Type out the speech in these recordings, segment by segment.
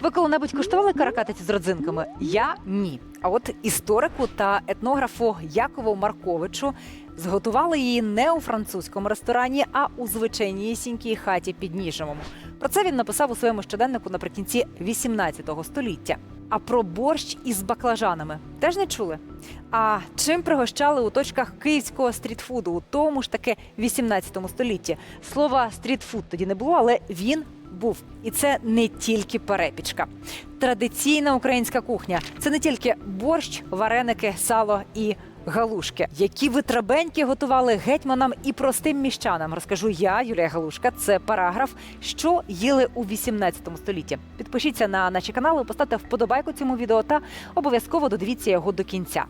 Ви коли-небудь куштували каракатицю з родзинками? Я ні. А от історику та етнографу Якову Марковичу зготували її не у французькому ресторані, а у звичайнісінькій хаті під Ніжевому. Про це він написав у своєму щоденнику наприкінці 18 століття. А про борщ із баклажанами теж не чули. А чим пригощали у точках київського стрітфуду у тому ж таки 18 столітті? Слова стрітфуд тоді не було, але він був. І це не тільки перепічка. Традиційна українська кухня це не тільки борщ, вареники, сало і галушки, які витрабеньки готували гетьманам і простим міщанам. Розкажу я, Юлія Галушка. Це параграф, що їли у 18 столітті. Підпишіться на наші канали, поставте вподобайку цьому відео та обов'язково додивіться його до кінця.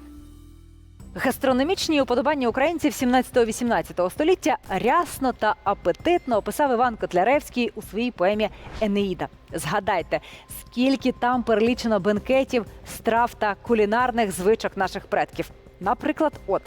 Гастрономічні уподобання українців 17-18 століття рясно та апетитно описав Іван Котляревський у своїй поемі Енеїда. Згадайте, скільки там перелічено бенкетів, страв та кулінарних звичок наших предків. Наприклад, от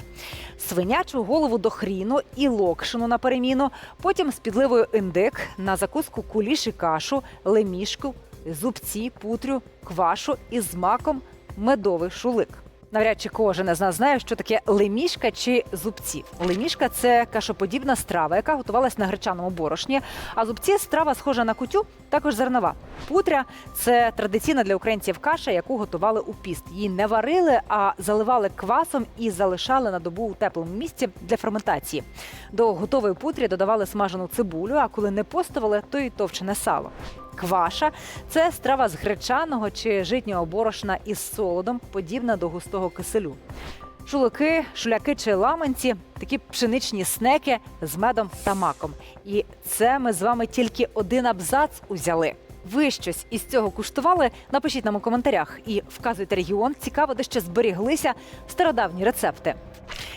свинячу голову до хріну і локшину на переміну, потім з підливою індик на закуску куліш і кашу, лемішку, зубці, путрю, квашу із маком, медовий шулик. Навряд чи кожен із нас знає, що таке лемішка чи зубці. Лемішка це кашоподібна страва, яка готувалась на гречаному борошні. А зубці страва схожа на кутю, також зернова. Путря це традиційна для українців каша, яку готували у піст. Її не варили, а заливали квасом і залишали на добу у теплому місці для ферментації. До готової путрі додавали смажену цибулю, а коли не постували, то й товчене сало. Кваша це страва з гречаного чи житнього борошна із солодом, подібна до густого киселю. Шулики, шуляки чи ламанці такі пшеничні снеки з медом та маком. І це ми з вами тільки один абзац узяли. Ви щось із цього куштували? Напишіть нам у коментарях і вказуйте регіон. Цікаво, де ще зберіглися стародавні рецепти.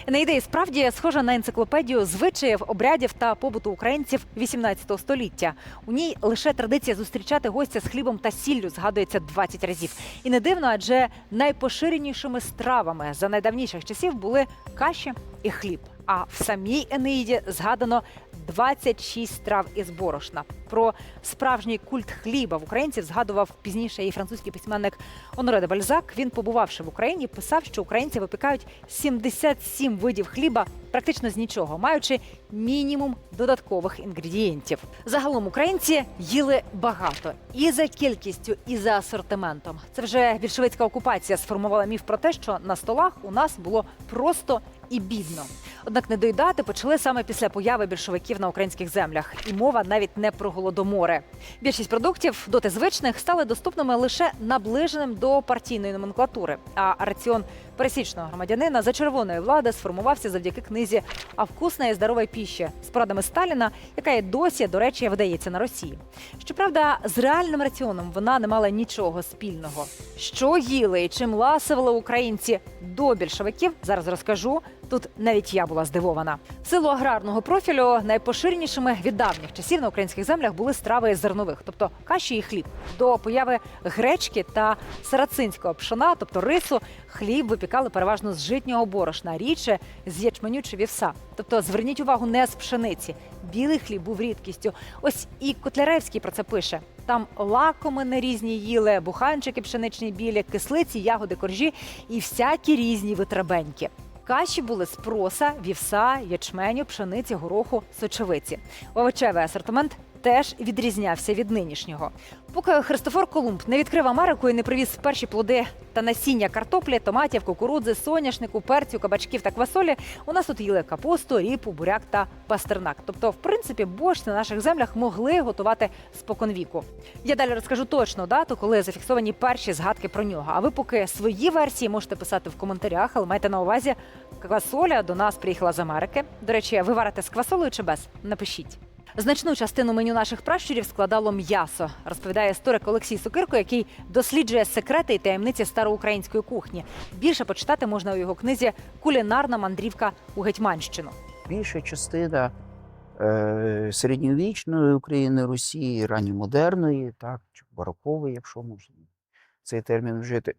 Енеїда і справді схожа на енциклопедію звичаїв, обрядів та побуту українців 18 століття. У ній лише традиція зустрічати гостя з хлібом та сіллю згадується 20 разів. І не дивно, адже найпоширенішими стравами за найдавніших часів були каші і хліб. А в самій Енеїді згадано 26 страв із борошна. Про справжній культ хліба в українців згадував пізніше і французький письменник Оноре де Бальзак. Він, побувавши в Україні, писав, що українці випікають 77 видів хліба практично з нічого, маючи мінімум додаткових інгредієнтів. Загалом українці їли багато і за кількістю, і за асортиментом. Це вже більшовицька окупація сформувала міф про те, що на столах у нас було просто і бідно. Однак не доїдати почали саме після появи більшовиків на українських землях, і мова навіть не про голодомори. Більшість продуктів доти звичних стали доступними лише наближеним до партійної номенклатури. А раціон пересічного громадянина за червоної влади сформувався завдяки книзі «А вкусна і здорова піща» з порадами Сталіна, яка і досі, до речі, видається на Росії. Щоправда, з реальним раціоном вона не мала нічого спільного. Що їли і чим ласували українці до більшовиків, зараз розкажу. Тут навіть я була здивована. Силу аграрного профілю найпоширенішими від давніх часів на українських землях були страви зернових, тобто каші і хліб. До появи гречки та сарацинського пшона, тобто рису, хліб випікали переважно з житнього борошна, рідше з ячменю чи вівса. Тобто, зверніть увагу, не з пшениці. Білий хліб був рідкістю. Ось і Котляревський про це пише. Там лакомини різні їли, буханчики пшеничні білі, кислиці, ягоди, коржі і всякі різні витрабеньки. Каші були з проса, вівса, ячменю, пшениці, гороху, сочевиці. Овочевий асортимент теж відрізнявся від нинішнього. Поки Христофор Колумб не відкрив Америку і не привіз перші плоди та насіння картоплі, томатів, кукурудзи, соняшнику, перцю, кабачків та квасолі, у нас тут їли капусту, ріпу, буряк та пастернак. Тобто, в принципі, борщ на наших землях могли готувати споконвіку. Я далі розкажу точну дату, коли зафіксовані перші згадки про нього. А ви поки свої версії можете писати в коментарях, але майте на увазі, квасоля до нас приїхала з Америки. До речі, ви варите з квасолею чи без? Напишіть. Значну частину меню наших пращурів складало м'ясо, розповідає історик Олексій Сокирко, який досліджує секрети і таємниці староукраїнської кухні. Більше почитати можна у його книзі Кулінарна мандрівка у Гетьманщину. більша частина е, середньовічної України, Росії, ранньомодерної, так, чи барокової, якщо можна цей термін вжити,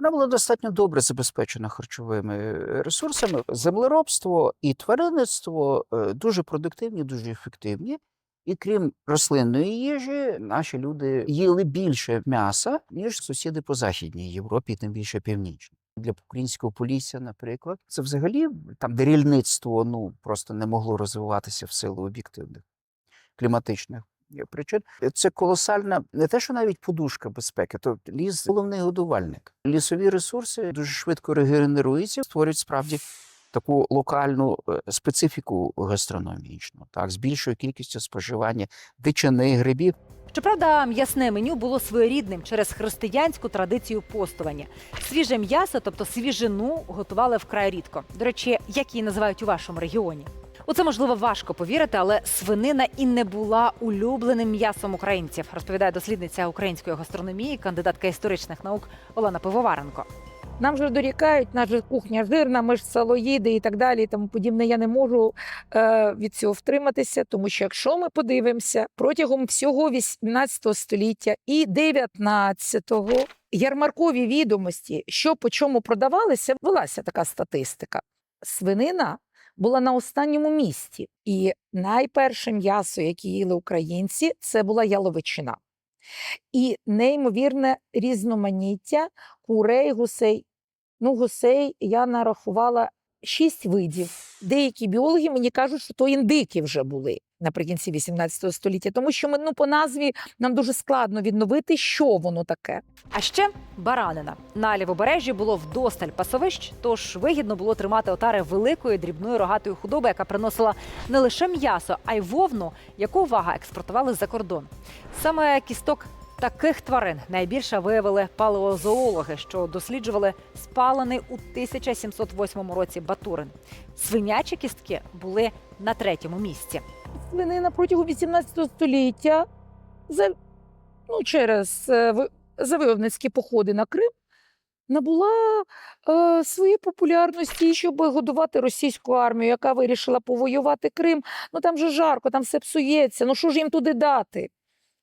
вона була достатньо добре забезпечена харчовими ресурсами. Землеробство і тваринництво е, дуже продуктивні, дуже ефективні. І крім рослинної їжі, наші люди їли більше м'яса, ніж сусіди по Західній Європі, тим більше північній. Для українського полісся, наприклад, це взагалі там, де ну, просто не могло розвиватися в силу об'єктивних кліматичних е, причин. Це колосальна, не те, що навіть подушка безпеки, то ліс головний годувальник. Лісові ресурси дуже швидко регенеруються, створюють справді таку локальну е, специфіку гастрономічну, так, з більшою кількістю споживання дичини, грибів. Щоправда, м'ясне меню було своєрідним через християнську традицію постування. Свіже м'ясо, тобто свіжину, готували вкрай рідко. До речі, як її називають у вашому регіоні? У це можливо важко повірити, але свинина і не була улюбленим м'ясом українців, розповідає дослідниця української гастрономії, кандидатка історичних наук Олена Пивоваренко. Нам же дорікають, наша кухня жирна, ми ж салоїди і так далі, і тому подібне. Я не можу е, від цього втриматися, тому що якщо ми подивимося протягом всього 18 століття і 19-го ярмаркові відомості, що по чому продавалися, велася така статистика. Свинина була на останньому місці, і найперше м'ясо, яке їли українці, це була яловичина. І неймовірне різноманіття курей, гусей. Ну, гусей я нарахувала шість видів. Деякі біологи мені кажуть, що то індики вже були наприкінці 18 століття, тому що ми ну, по назві нам дуже складно відновити, що воно таке. А ще баранина. На лівобережжі було вдосталь пасовищ, тож вигідно було тримати отари великої дрібної рогатої худоби, яка приносила не лише м'ясо, а й вовну, яку увага експортували за кордон. Саме кісток таких тварин найбільше виявили палеозоологи, що досліджували спалений у 1708 році Батурин. Свинячі кістки були на третьому місці. Свинина протягом 18 століття за, ну, через е, завойовницькі походи на Крим набула е, своєї популярності, щоб годувати російську армію, яка вирішила повоювати Крим. Ну там же жарко, там все псується. Ну що ж їм туди дати?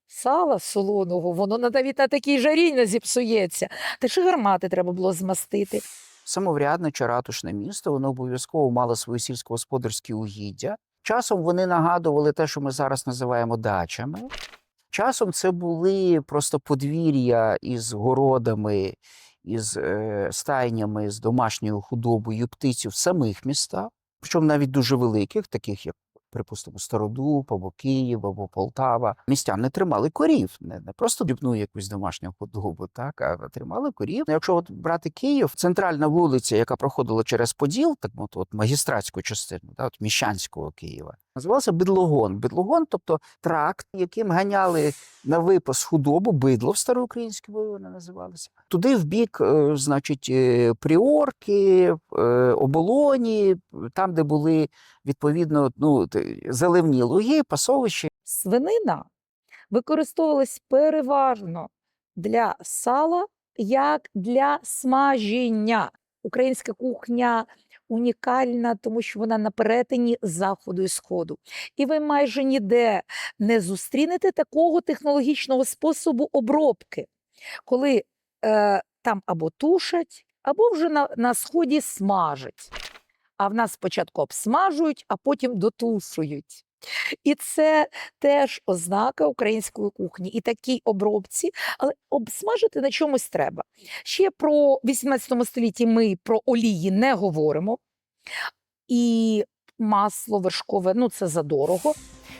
Сала солоного, воно навіть на такій жарі не зіпсується. Та ще гармати треба було змастити. Самоврядне чи ратушне місто, воно обов'язково мало свої сільськогосподарські угіддя. Часом вони нагадували те, що ми зараз називаємо дачами. Часом це були просто подвір'я із городами, із е, стайнями, з домашньою худобою, птицю в самих містах, причому навіть дуже великих, таких як, припустимо, Стародуб або Київ, або Полтава. Містяни тримали корів, не, не просто дрібну якусь домашню худобу, так, а тримали корів. Ну, Якщо от брати Київ, центральна вулиця, яка проходила через Поділ, так от, от магістратську частину, так, от міщанського Києва, називався Бидлогон. Бидлогон, тобто тракт, яким ганяли на випас худобу, бидло в староукраїнській мові вони називалися. Туди в бік, е, значить, е, пріорки, е, оболоні, там, де були відповідно ну, заливні луги, пасовища. свинина використовувалась переважно для сала як для смаження. Українська кухня унікальна, тому що вона на перетині заходу і сходу. І ви майже ніде не зустрінете такого технологічного способу обробки, коли е, там або тушать, або вже на, на сході смажать. А в нас спочатку обсмажують, а потім дотушують. І це теж ознака української кухні. І такій обробці, але обсмажити на чомусь треба. Ще про 18 столітті ми про олії не говоримо. І масло вершкове, ну це задорого.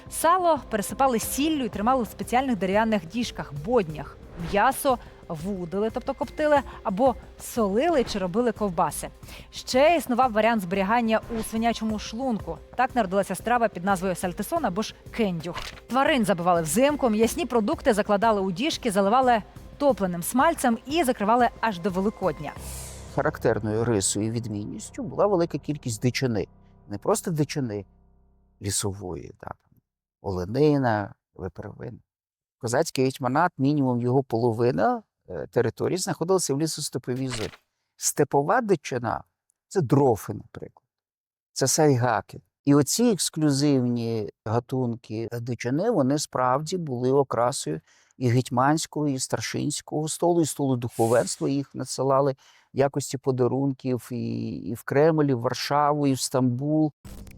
Сало пересипали сіллю і тримали в спеціальних дерев'яних діжках, боднях. М'ясо вудили, тобто коптили, або солили чи робили ковбаси. Ще існував варіант зберігання у свинячому шлунку. Так народилася страва під назвою сальтисон або ж кендюх. Тварин забивали взимку, м'ясні продукти закладали у діжки, заливали топленим смальцем і закривали аж до Великодня. Характерною рисою і відмінністю була велика кількість дичини. Не просто дичини лісової, так, оленина, випервин. Козацький гетьманат, мінімум його половина території знаходилася в лісостеповій зоні. Степова дичина це дрофи, наприклад, це сайгаки. І оці ексклюзивні гатунки дичини, вони справді були окрасою і гетьманського, і старшинського столу, і столу духовенства їх надсилали якості подарунків і, і в Кремль, і в Варшаву, і в Стамбул.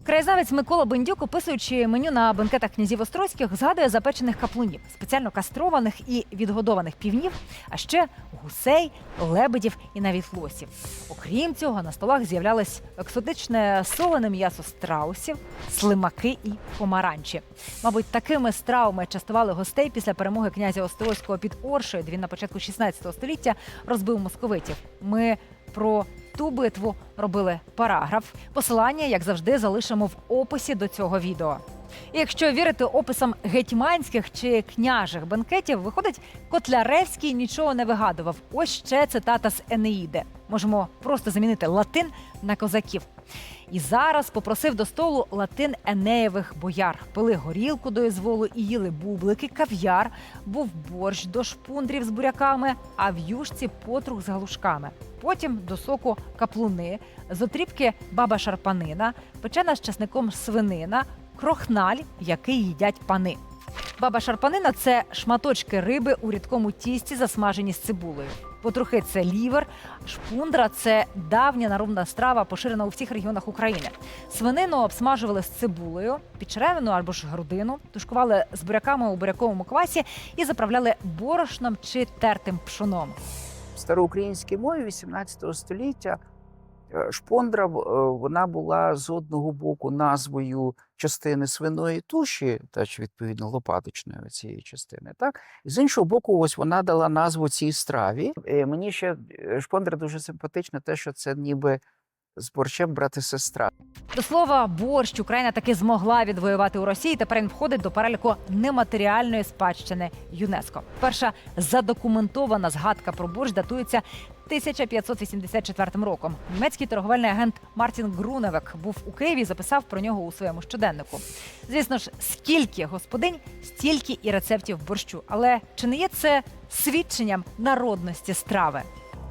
Краєзнавець Микола Бендюк, описуючи меню на бенкетах князів Острозьких, згадує запечених каплунів, спеціально кастрованих і відгодованих півнів, а ще гусей, лебедів і навіть лосів. Окрім цього, на столах з'являлось екзотичне солене м'ясо страусів, слимаки і помаранчі. Мабуть, такими стравами частували гостей після перемоги князя Острозького під Оршею, він на початку 16 століття розбив московитів. Ми про ту битву робили параграф. Посилання, як завжди, залишимо в описі до цього відео. І якщо вірити описам гетьманських чи княжих бенкетів, виходить, Котляревський нічого не вигадував. Ось ще цитата з Енеїди. Можемо просто замінити латин на козаків. І зараз попросив до столу латин Енеєвих бояр. Пили горілку до ізволу і їли бублики, кав'яр, був борщ до шпундрів з буряками, а в юшці потрух з галушками. Потім до соку каплуни, з отрібки баба шарпанина, печена з часником свинина, крохналь, який їдять пани. Баба шарпанина це шматочки риби у рідкому тісті, засмажені з цибулею. Потрохи це лівер, шпундра це давня народна страва, поширена у всіх регіонах України. Свинину обсмажували з цибулею, підчеревину або ж грудину, тушкували з буряками у буряковому квасі і заправляли борошном чи тертим пшоном. В староукраїнській мові 18 століття шпондра в- е, вона була з одного боку назвою частини свиної туші, та ж відповідно лопаточної цієї частини. Так? З іншого боку, ось вона дала назву цій страві. Е, Мені ще е, шпондра дуже симпатична, те, що це ніби з борщем брат і сестра. До слова, борщ Україна таки змогла відвоювати у Росії. Тепер він входить до переліку нематеріальної спадщини ЮНЕСКО. Перша задокументована згадка про борщ датується 1584 роком. Німецький торговельний агент Мартін Груневек був у Києві і записав про нього у своєму щоденнику. Звісно ж, скільки господинь, стільки і рецептів борщу. Але чи не є це свідченням народності страви?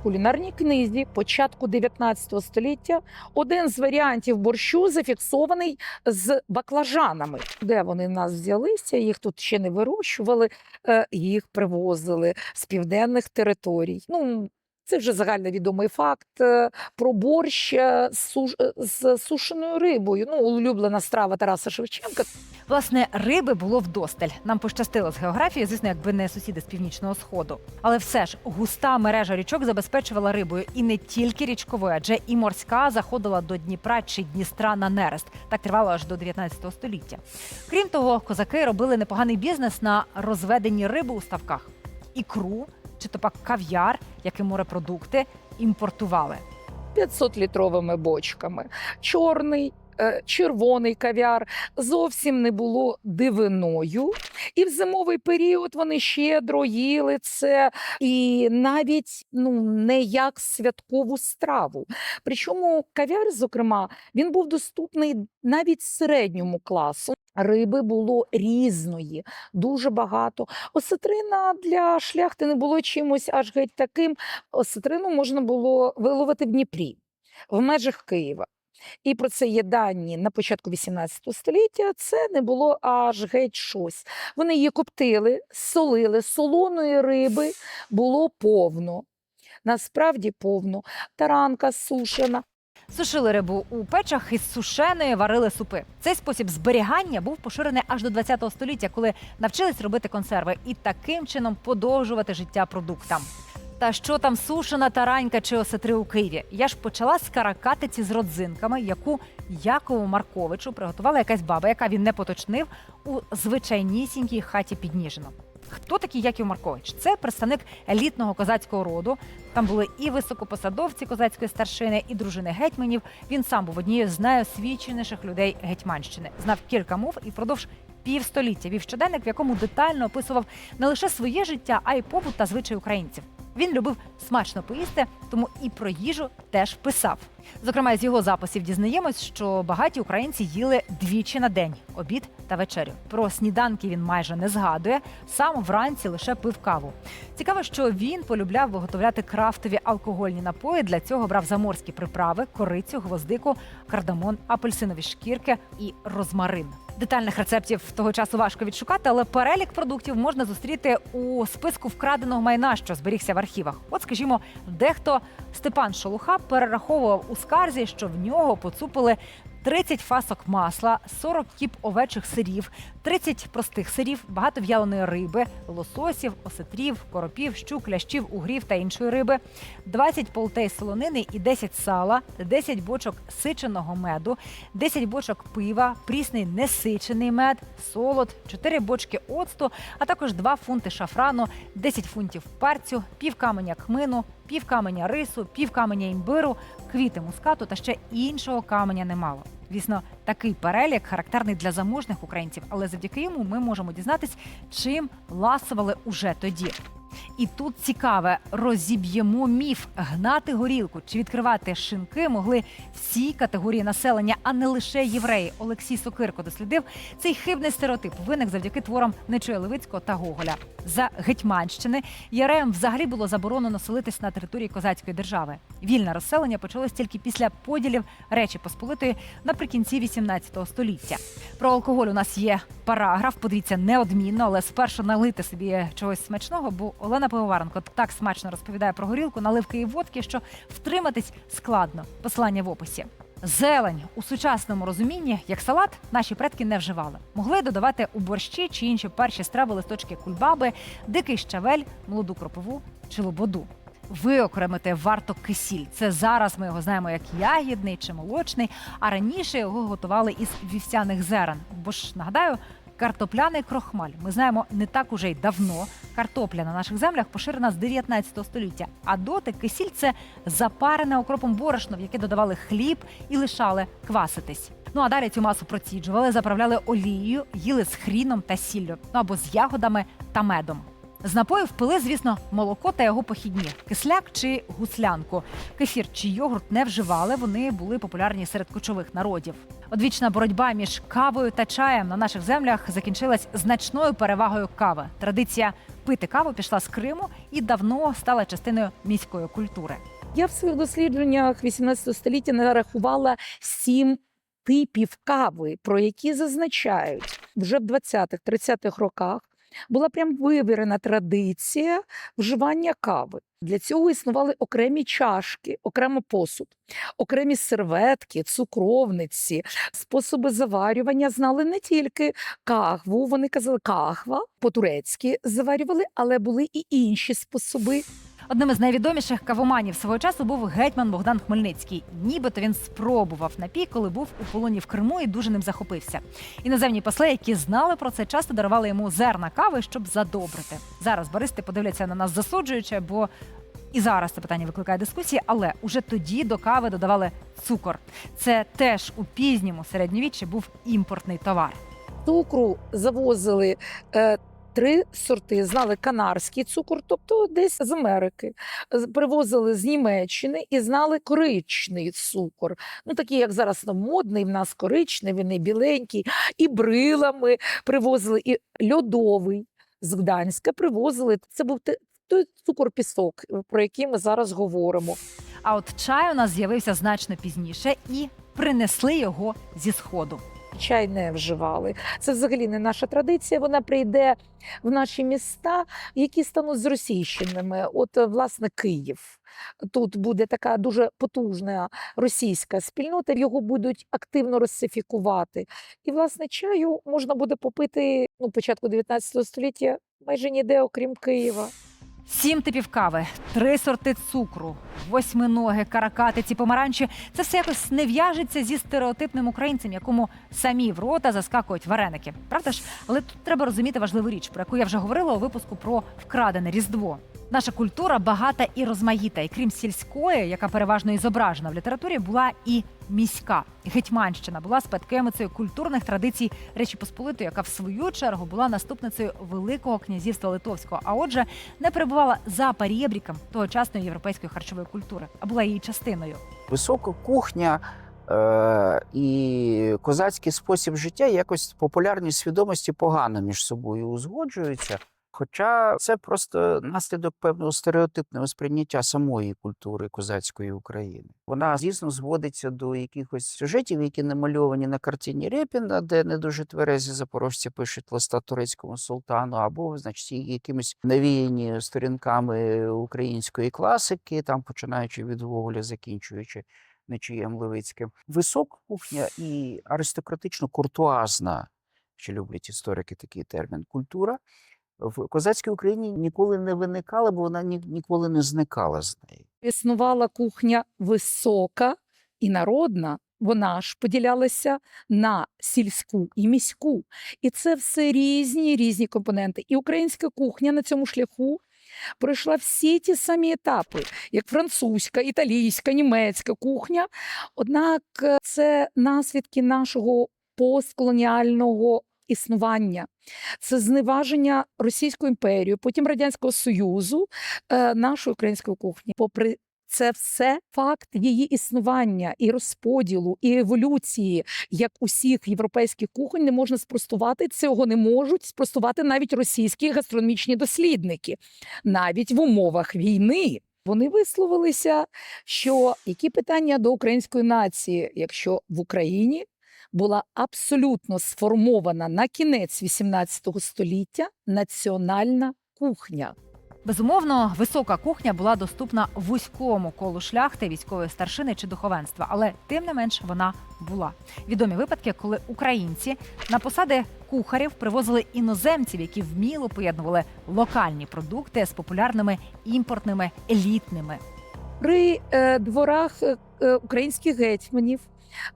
Кулінарній книзі початку 19 століття один з варіантів борщу зафіксований з баклажанами. Де вони в нас взялися? Їх тут ще не вирощували, е, їх привозили з південних територій. Ну, це вже загальновідомий факт е, про борщ е, з сушеною рибою. Ну, улюблена страва Тараса Шевченка. Власне, риби було вдосталь. Нам пощастило з географією, звісно, якби не сусіди з північного сходу. Але все ж густа мережа річок забезпечувала рибою і не тільки річковою, адже і морська заходила до Дніпра чи Дністра на нерест. Так тривало аж до 19 століття. Крім того, козаки робили непоганий бізнес на розведенні риби у ставках. Ікру чи то пак кав'яр, як і морепродукти, імпортували. 500-літровими бочками. Чорний, е, червоний кав'яр зовсім не було дивиною. І в зимовий період вони щедро їли це і навіть ну, не як святкову страву. Причому кав'яр, зокрема, він був доступний навіть середньому класу. Риби було різної, дуже багато. Осетрина для шляхти не було чимось аж геть таким. Осетрину можна було виловити в Дніпрі, в межах Києва. І про це є дані на початку 18 століття. Це не було аж геть щось. Вони її коптили, солили, солоної риби було повно. Насправді повно. Таранка сушена, Сушили рибу у печах із сушеної варили супи. Цей спосіб зберігання був поширений аж до 20 століття, коли навчились робити консерви і таким чином подовжувати життя продуктам. Та що там сушена таранька чи осетри у Києві? Я ж почала з каракатиці з родзинками, яку Якову Марковичу приготувала якась баба, яка він не поточнив у звичайнісінькій хаті під Ніжином. Хто такий Яків Маркович? Це представник елітного козацького роду. Там були і високопосадовці козацької старшини, і дружини гетьманів. Він сам був однією з найосвіченіших людей Гетьманщини. Знав кілька мов і впродовж півстоліття вів щоденник, в якому детально описував не лише своє життя, а й побут та звичай українців. Він любив смачно поїсти, тому і про їжу теж писав. Зокрема, з його записів дізнаємось, що багаті українці їли двічі на день обід та вечерю. Про сніданки він майже не згадує. Сам вранці лише пив каву. Цікаво, що він полюбляв виготовляти крафтові алкогольні напої. Для цього брав заморські приправи, корицю, гвоздику, кардамон, апельсинові шкірки і розмарин. Детальних рецептів того часу важко відшукати, але перелік продуктів можна зустріти у списку вкраденого майна, що зберігся в архівах. От, скажімо, дехто Степан Шолуха перераховував у скарзі, що в нього поцупили 30 фасок масла, 40 кіп овечих сирів, 30 простих сирів, багато в'яленої риби, лососів, осетрів, коропів, щук, лящів, угрів та іншої риби, 20 полтей солонини і 10 сала, 10 бочок сиченого меду, 10 бочок пива, прісний несичений мед, солод, 4 бочки оцту, а також 2 фунти шафрану, 10 фунтів перцю, пів каменя кмину, пів каменя рису, пів каменя імбиру, квіти мускату та ще іншого каменя немало. Звісно, такий перелік характерний для заможних українців, але завдяки йому ми можемо дізнатись, чим ласували уже тоді. І тут цікаве, розіб'ємо міф гнати горілку чи відкривати шинки могли всі категорії населення, а не лише євреї. Олексій Сокирко дослідив цей хибний стереотип. Виник завдяки творам Нечуя Левицького та Гоголя. За Гетьманщини євреям взагалі було заборонено селитись на території козацької держави. Вільне розселення почалось тільки після поділів Речі Посполитої наприкінці 18 століття. Про алкоголь у нас є параграф. Подивіться неодмінно, але спершу налити собі чогось смачного, бо Олена Пивоваренко так смачно розповідає про горілку, наливки і водки, що втриматись складно. Посилання в описі. Зелень у сучасному розумінні, як салат, наші предки не вживали. Могли додавати у борщі чи інші перші страви листочки кульбаби, дикий щавель, молоду кропову чи лободу. Виокремити варто кисіль. Це зараз ми його знаємо як ягідний чи молочний, а раніше його готували із вівсяних зерен. Бо ж нагадаю, картопляний крохмаль. Ми знаємо не так уже й давно. Картопля на наших землях поширена з 19 століття. А доти кисіль це запарене окропом борошно, в яке додавали хліб і лишали кваситись. Ну а далі цю масу проціджували, заправляли олією, їли з хріном та сіллю, ну або з ягодами та медом. З напоїв пили, звісно, молоко та його похідні кисляк чи гуслянку. Кефір чи йогурт не вживали. Вони були популярні серед кочових народів. Одвічна боротьба між кавою та чаєм на наших землях закінчилась значною перевагою кави. Традиція пити каву пішла з Криму і давно стала частиною міської культури. Я в своїх дослідженнях 18 століття нарахувала сім типів кави, про які зазначають вже в 20-30-х роках. Була прям вивірена традиція вживання кави. Для цього існували окремі чашки, окремо посуд, окремі серветки, цукровниці, способи заварювання знали не тільки кахву, вони казали кахва, по-турецьки заварювали, але були і інші способи. Одним із найвідоміших кавоманів свого часу був гетьман Богдан Хмельницький. Нібито він спробував напій, коли був у полоні в Криму і дуже ним захопився. Іноземні посли, які знали про це, часто дарували йому зерна кави, щоб задобрити. Зараз баристи подивляться на нас засуджуючи, бо і зараз це питання викликає дискусії, але уже тоді до кави додавали цукор. Це теж у пізньому середньовіччі був імпортний товар. цукру завозили е, три сорти. Знали канарський цукор, тобто десь з Америки. Привозили з Німеччини і знали коричний цукор. Ну, такий, як зараз ну, модний, в нас коричневий, не біленький. І брилами привозили, і льодовий з Гданська привозили. Це був той цукор-пісок, про який ми зараз говоримо. А от чай у нас з'явився значно пізніше і принесли його зі сходу. Чай не вживали. Це взагалі не наша традиція. Вона прийде в наші міста, які стануть зросійщеними. От, е, власне, Київ. Тут буде така дуже потужна російська спільнота, його будуть активно русифікувати. І, власне, чаю можна буде попити ну, початку 19 століття майже ніде, окрім Києва. Сім типів кави, три сорти цукру, восьминоги, каракатиці, помаранчі. Це все якось не в'яжеться зі стереотипним українцем, якому самі в рота заскакують вареники. Правда ж? Але тут треба розуміти важливу річ, про яку я вже говорила у випуску про вкрадене різдво. Наша культура багата і розмаїта, і крім сільської, яка переважно і зображена в літературі, була і міська. Гетьманщина була спадкоємицею культурних традицій Речі Посполитої, яка в свою чергу була наступницею Великого князівства Литовського. А отже, не перебувала за парєбріком тогочасної європейської харчової культури, а була її частиною. Висока кухня е- і козацький спосіб життя якось в популярній свідомості погано між собою узгоджуються. Хоча це просто наслідок певного стереотипного сприйняття самої культури козацької України. Вона, звісно, зводиться до якихось сюжетів, які намальовані на картині Рєпіна, де не дуже тверезі запорожці пишуть листа турецькому султану, або, значить, якимись навіяні сторінками української класики, там починаючи від Гоголя, закінчуючи Нечієм Левицьким. Висока кухня і аристократично-куртуазна, що люблять історики такий термін, культура в козацькій Україні ніколи не виникала, бо вона ні- ніколи не зникала з неї. Існувала кухня висока і народна. Вона ж поділялася на сільську і міську. І це все різні різні компоненти. І українська кухня на цьому шляху пройшла всі ті самі етапи, як французька, італійська, німецька кухня. Однак е, це наслідки нашого постколоніального існування. Це зневаження Російською імперією, потім Радянського Союзу, е, нашої української кухні. Попри це все факт її існування і розподілу, і еволюції, як усіх європейських кухонь, не можна спростувати. Цього не можуть спростувати навіть російські гастрономічні дослідники, навіть в умовах війни. Вони висловилися, що які питання до української нації, якщо в Україні була абсолютно сформована на кінець XVIII століття національна кухня. Безумовно, висока кухня була доступна вузькому колу шляхти, військової старшини чи духовенства, але тим не менш вона була. Відомі випадки, коли українці на посади кухарів привозили іноземців, які вміло поєднували локальні продукти з популярними імпортними елітними. При е, дворах е, е, українських гетьманів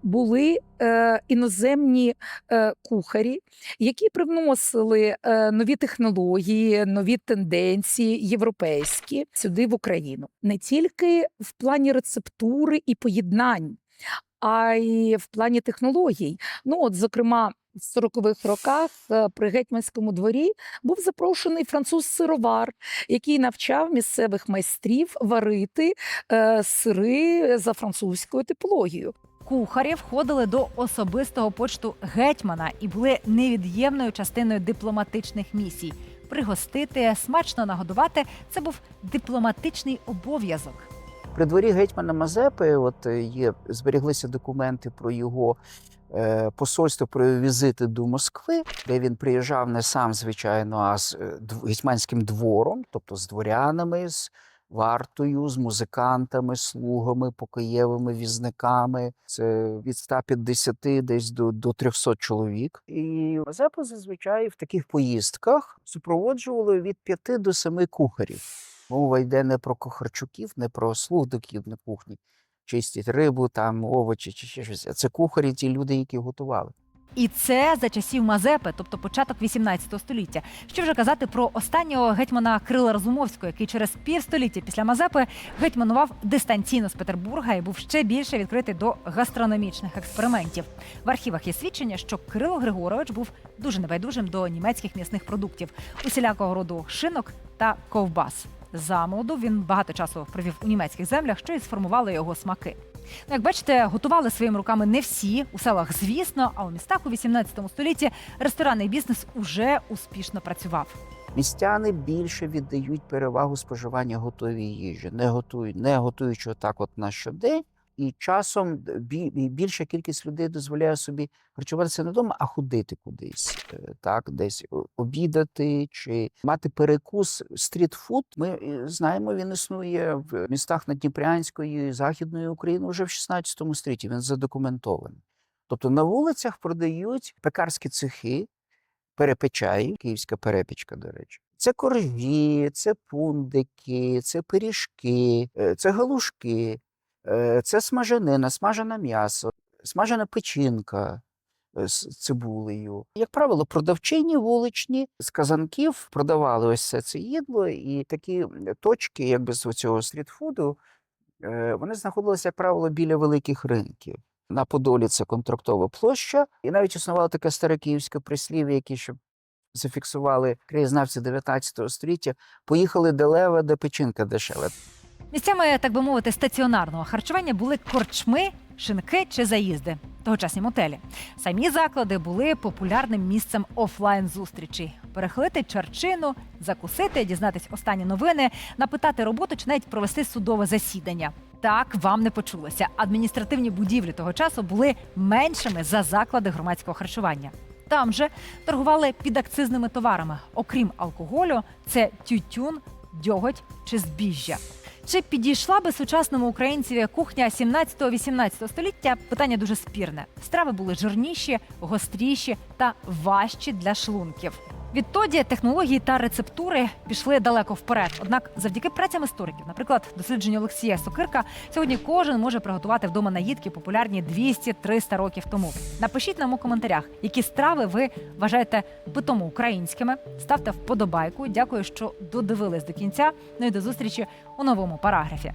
були е, іноземні е, кухарі, які привносили е, нові технології, нові тенденції європейські сюди в Україну. Не тільки в плані рецептури і поєднань, а й в плані технологій. Ну, от, зокрема, в 40-х роках е, при гетьманському дворі був запрошений француз-сировар, який навчав місцевих майстрів варити е, сири за французькою типологією. Кухарі входили до особистого почту гетьмана і були невід'ємною частиною дипломатичних місій. Пригостити, смачно нагодувати це був дипломатичний обов'язок. При дворі гетьмана Мазепи от е, є зберіглися документи про його е, посольство про візити до Москви, де він приїжджав не сам, звичайно, а з е, гетьманським двором, тобто з дворянами, з вартою, з музикантами, слугами, покоєвими візниками. Це від 150 десь до, до 300 чоловік. І Мазепа зазвичай в таких поїздках супроводжували від 5 до 7 кухарів. Мова йде не про кухарчуків, не про слуг доків кухні, чистять рибу, там овочі чи ще щось. А це кухарі, ті люди, які готували. І це за часів Мазепи, тобто початок 18 століття. Що вже казати про останнього гетьмана Крила Розумовського, який через півстоліття після Мазепи гетьманував дистанційно з Петербурга і був ще більше відкритий до гастрономічних експериментів. В архівах є свідчення, що Кирило Григорович був дуже небайдужим до німецьких м'ясних продуктів, усілякого роду шинок та ковбас. Замолоду він багато часу провів у німецьких землях, що і сформувало його смаки. Ну, як бачите, готували своїми руками не всі у селах, звісно, а у містах у 18 столітті ресторанний бізнес уже успішно працював. Містяни більше віддають перевагу споживання готовій їжі, не готують, не готуючи отак от на щодень. І часом більша кількість людей дозволяє собі харчуватися не вдома, а ходити кудись, е, так, десь обідати чи мати перекус. Стрітфуд, ми е, знаємо, він існує в містах Надніпрянської, Західної України вже в 16 столітті. Він задокументований. Тобто на вулицях продають пекарські цехи, перепечаї, київська перепічка, до речі. Це коржі, це пундики, це пиріжки, е, це галушки, це смаженина, смажене м'ясо, смажена печінка е, з цибулею. Як правило, продавчині вуличні з казанків продавали ось це, це їдло, і такі точки, якби з цього стрітфуду, е, вони знаходилися, як правило, біля великих ринків. На Подолі це контрактова площа, і навіть існувало таке старе київське прислів'я, яке ще зафіксували краєзнавці 19 століття. Поїхали де лева, де печінка дешева. Місцями, так би мовити, стаціонарного харчування були корчми, шинки чи заїзди. тогочасні мотелі. Самі заклади були популярним місцем офлайн зустрічей. Перехилити чарчину, закусити, дізнатись останні новини, напитати роботу чи навіть провести судове засідання. Так вам не почулося. Адміністративні будівлі того часу були меншими за заклади громадського харчування. Там же торгували підакцизними товарами. Окрім алкоголю, це тютюн, дьоготь чи збіжжя. Чи підійшла би сучасному українцеві кухня 17-18 століття? Питання дуже спірне. Страви були жирніші, гостріші та важчі для шлунків. Відтоді технології та рецептури пішли далеко вперед. Однак, завдяки працям істориків, наприклад, дослідженню Олексія Сокирка, сьогодні кожен може приготувати вдома наїдки, популярні 200-300 років тому. Напишіть нам у коментарях, які страви ви вважаєте питомо українськими. Ставте вподобайку. Дякую, що додивились до кінця. Ну і до зустрічі у новому параграфі.